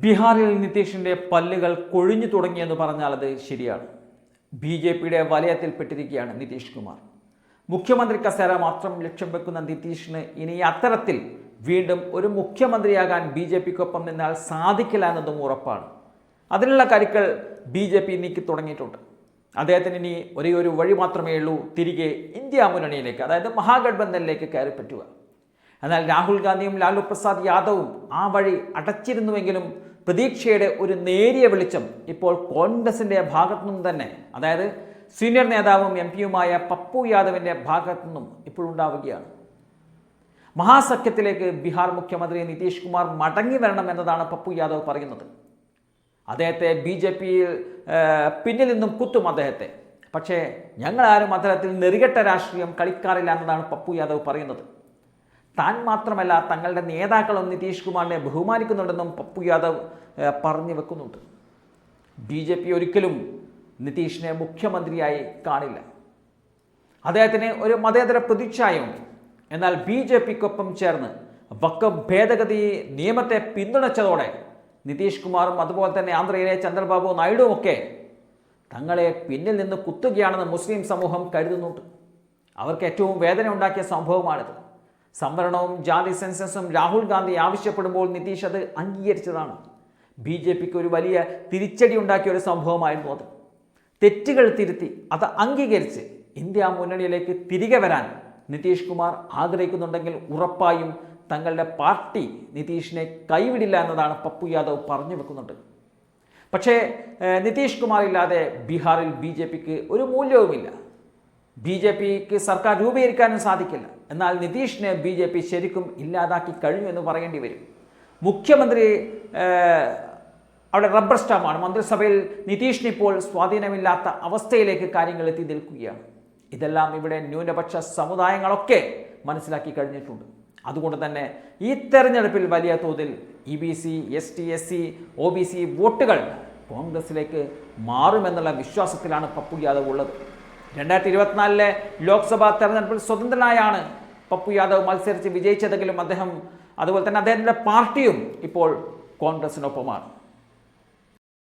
ബീഹാറിൽ നിതീഷിന്റെ പല്ലുകൾ കൊഴിഞ്ഞു തുടങ്ങിയെന്ന് പറഞ്ഞാൽ അത് ശരിയാണ്. ബി ജെ പിയുടെ വലയത്തിൽപ്പെട്ടിരിക്കുകയാണ് നിതീഷ് കുമാർ. മുഖ്യമന്ത്രി കസേര മാത്രം ലക്ഷ്യം വെക്കുന്ന നിതീഷിന് ഇനി അത്തരത്തിൽ വീണ്ടും ഒരു മുഖ്യമന്ത്രിയാകാൻ ബി ജെ പിക്കൊപ്പം നിന്നാൽ സാധിക്കില്ല എന്നതും ഉറപ്പാണ്. അതിനുള്ള കരുക്കൾ ബി ജെ പി നീക്കി തുടങ്ങിയിട്ടുണ്ട്. അദ്ദേഹത്തിന് ഇനി ഒരേ ഒരു വഴി മാത്രമേ ഉള്ളൂ തിരികെ ഇന്ത്യ മുന്നണിയിലേക്ക് അതായത് മഹാഗഡ്ബന്ധനിലേക്ക് കയറി പറ്റുക എന്നാൽ രാഹുൽ ഗാന്ധിയും ലാലു പ്രസാദ് യാദവും ആ വഴി അടച്ചിരുന്നുവെങ്കിലും പ്രതീക്ഷയുടെ ഒരു നേരിയ വെളിച്ചം ഇപ്പോൾ കോൺഗ്രസിന്റെ ഭാഗത്തു നിന്നും തന്നെ. അതായത് സീനിയർ നേതാവും എം പിയുമായ പപ്പു യാദവിന്റെ ഭാഗത്തു നിന്നും ഇപ്പോൾ ഉണ്ടാവുകയാണ്. മഹാസഖ്യത്തിലേക്ക് ബീഹാർ മുഖ്യമന്ത്രി നിതീഷ് കുമാർ മടങ്ങി വരണം എന്നതാണ് പപ്പു യാദവ് പറയുന്നത്. അദ്ദേഹത്തെ ബി ജെ പിയിൽ പിന്നിൽ നിന്നും കുത്തും അദ്ദേഹത്തെ. പക്ഷേ ഞങ്ങളാരും അത്തരത്തിൽ നെറികെട്ട രാഷ്ട്രീയം കളിക്കാറില്ല എന്നതാണ് പപ്പു യാദവ് പറയുന്നത്. താൻ മാത്രമല്ല തങ്ങളുടെ നേതാക്കളും നിതീഷ് കുമാറിനെ ബഹുമാനിക്കുന്നുണ്ടെന്നും പപ്പു യാദവ് പറഞ്ഞു വെക്കുന്നുണ്ട്. ബി ജെ പി ഒരിക്കലും നിതീഷിനെ മുഖ്യമന്ത്രിയായി കാണില്ല. അദ്ദേഹത്തിന് ഒരു മതേതര പ്രതിച്ഛായുണ്ട് എന്നാൽ ബി ജെ പിക്കൊപ്പം ചേർന്ന് വക്കം ഭേദഗതി നിയമത്തെ പിന്തുണച്ചതോടെ നിതീഷ് കുമാറും അതുപോലെ തന്നെ ആന്ധ്രയിലെ ചന്ദ്രബാബു നായിഡുവും ഒക്കെ തങ്ങളെ പിന്നിൽ നിന്ന് കുത്തുകയാണെന്ന് മുസ്ലിം സമൂഹം കരുതുന്നുണ്ട്. അവർക്ക് ഏറ്റവും വേദന ഉണ്ടാക്കിയ സംഭവമാണിത്. സംവരണവും ജാതി സെൻസസും രാഹുൽ ഗാന്ധി ആവശ്യപ്പെടുമ്പോൾ നിതീഷ് അത് അംഗീകരിച്ചതാണ്. ബി ജെ പിക്ക് ഒരു വലിയ തിരിച്ചടി ഉണ്ടാക്കിയ ഒരു സംഭവമായിരുന്നു അത്. തെറ്റുകൾ തിരുത്തി അത് അംഗീകരിച്ച് ഇന്ത്യ മുന്നണിയിലേക്ക് തിരികെ വരാൻ നിതീഷ് കുമാർ ആഗ്രഹിക്കുന്നുണ്ടെങ്കിൽ ഉറപ്പായും തങ്ങളുടെ പാർട്ടി നിതീഷിനെ കൈവിടില്ല എന്നതാണ് പപ്പു യാദവ് പറഞ്ഞു വെക്കുന്നുണ്ട് പക്ഷേ നിതീഷ് കുമാർ ഇല്ലാതെ ബീഹാറിൽ ബി ജെ പിക്ക് ഒരു മൂല്യവുമില്ല. ബി ജെ പിക്ക് സർക്കാർ രൂപീകരിക്കാനും സാധിക്കില്ല. എന്നാൽ നിതീഷിനെ ബി ജെ പി ശരിക്കും ഇല്ലാതാക്കി കഴിഞ്ഞു എന്ന് പറയേണ്ടി വരും. മുഖ്യമന്ത്രി അവിടെ റബ്ബർ സ്റ്റാമാണ് മന്ത്രിസഭയിൽ നിതീഷിന് ഇപ്പോൾ സ്വാധീനമില്ലാത്ത അവസ്ഥയിലേക്ക് കാര്യങ്ങൾ എത്തി നിൽക്കുകയാണ്. ഇതെല്ലാം ഇവിടെ ന്യൂനപക്ഷ സമുദായങ്ങളൊക്കെ മനസ്സിലാക്കി കഴിഞ്ഞിട്ടുണ്ട്. അതുകൊണ്ട് തന്നെ ഈ തെരഞ്ഞെടുപ്പിൽ വലിയ തോതിൽ E B C S T S C O B C വോട്ടുകൾ കോൺഗ്രസിലേക്ക് മാറുമെന്നുള്ള വിശ്വാസത്തിലാണ് പപ്പു യാദവ് ഉള്ളത്. രണ്ടായിരത്തി ഇരുപത്തിനാലിലെ ലോക്സഭാ തെരഞ്ഞെടുപ്പിൽ സ്വതന്ത്രനായാണ് പപ്പു യാദവ് മത്സരിച്ച് വിജയിച്ചതെങ്കിലും അദ്ദേഹം അതുപോലെ തന്നെ അദ്ദേഹത്തിന്റെ പാർട്ടിയും ഇപ്പോൾ കോൺഗ്രസിനൊപ്പമാണ്.